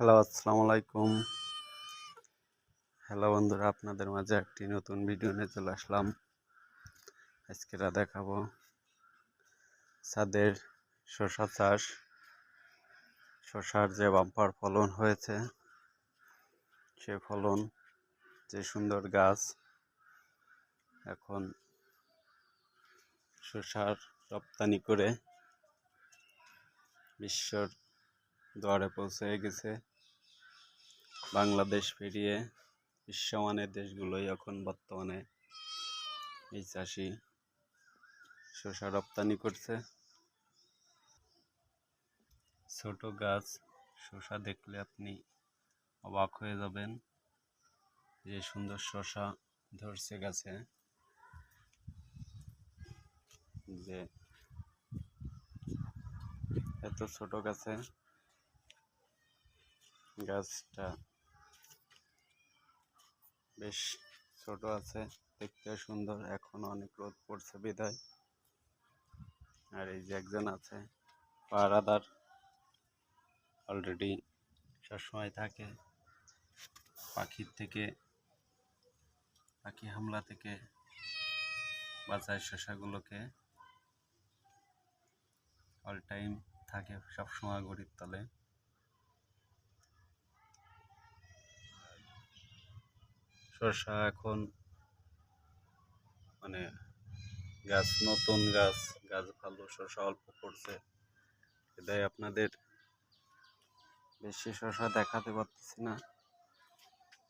Hello, আসসালামু আলাইকুম। Hello বন্ধুরা, আপনাদের মাঝে একটি নতুন ভিডিও নিয়ে চলে আসলাম। আজকেরা দেখাবো ছাদের শশা চাষ। শশার যে বাম্পার ফলন হয়েছে, সে ফলন, যে সুন্দর গাছ, এখন শশার রপ্তানি করে বিশ্বর দুয়ারে পৌঁছে গেছে। বাংলাদেশ পেরিয়ে বিশ্বমানের দেশগুলোই এখন বর্তমানে এই চাষি শসা রপ্তানি করছে। ছোট গাছ শসা দেখলে আপনি অবাক হয়ে যাবেন যে সুন্দর শসা ধরছে গাছে। যে এত ছোট গাছে গাছটা বেশ ছোট আছে দেখতে সুন্দর। এখন অনেক রোদ পড়ছে বিদায়। আর এই যে একজন আছে, পাহারাদার। অলরেডি সবসময় থাকে। পাখির থেকে, পাখি হামলা থেকে বাঁচায় শসাগুলোকে অল টাইম থাকে সবসময় গড়ির তলে। শসা এখন মানে গাছ, নতুন গাছ গাছ ভালো শসা অল্প পড়ছে। এটাই আপনাদের। বেশি শসা দেখাতে পারতেছি না।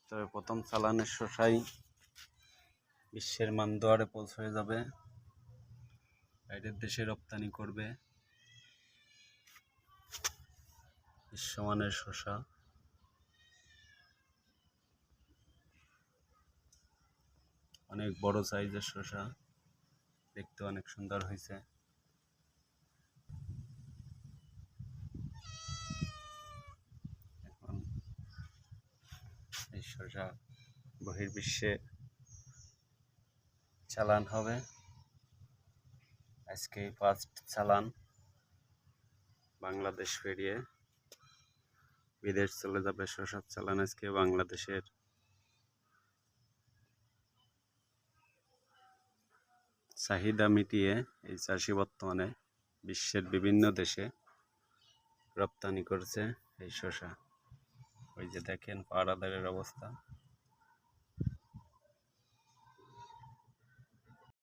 তবে প্রথম চালানের শসাই বিশ্বের মান দুয়ারে পৌঁছে যাবে। বাইরের দেশে রপ্তানি করবে। বিশ্বমানের শসা অনেক বড় সাইজের শসা। দেখতে অনেক সুন্দর হয়েছে। এখন এই শসা বহির্বিশ্বে চালান হবে। আজকে ফার্স্ট চালান বাংলাদেশ পেরিয়ে। বিদেশ চলে যাবে শসার চালান আজকে বাংলাদেশের। চাহিদা মিটিয়ে এই চাষি বর্তমানে বিশ্বের বিভিন্ন দেশে রপ্তানি করছে এই শসা। ওই যে দেখেন পাড়াদারের অবস্থা।